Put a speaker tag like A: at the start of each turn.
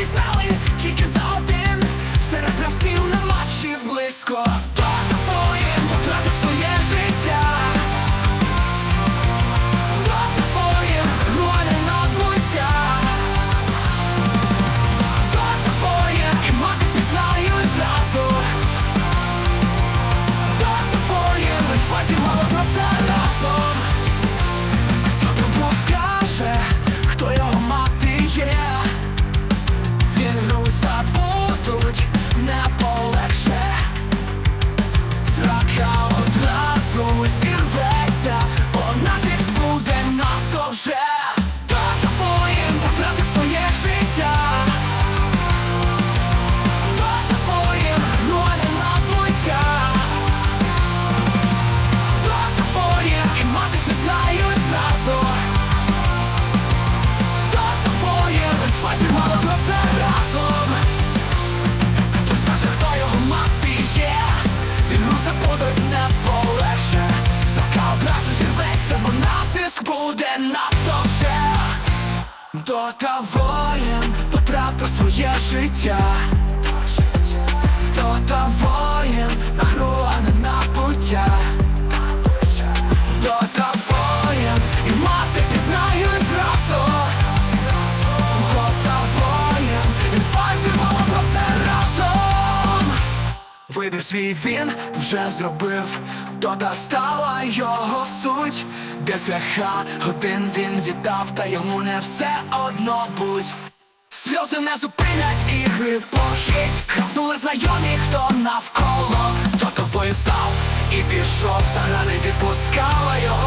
A: впізнали тільки за один серед гравців на матчі близько. Дота воїн потратив своє життя. Дота воїн на гру, а не на буття воїн і мати пізнають зразу. Дота воїн, інфазі мало про це разом. Вибір свій він вже зробив, Дота стала його суть. Де ДСХ годин він віддав, та йому не все одно будь. Сльози не зупинять ігри похідь Гравнули знайомі, хто навколо. Дота воїн став і пішов, та рани відпускала його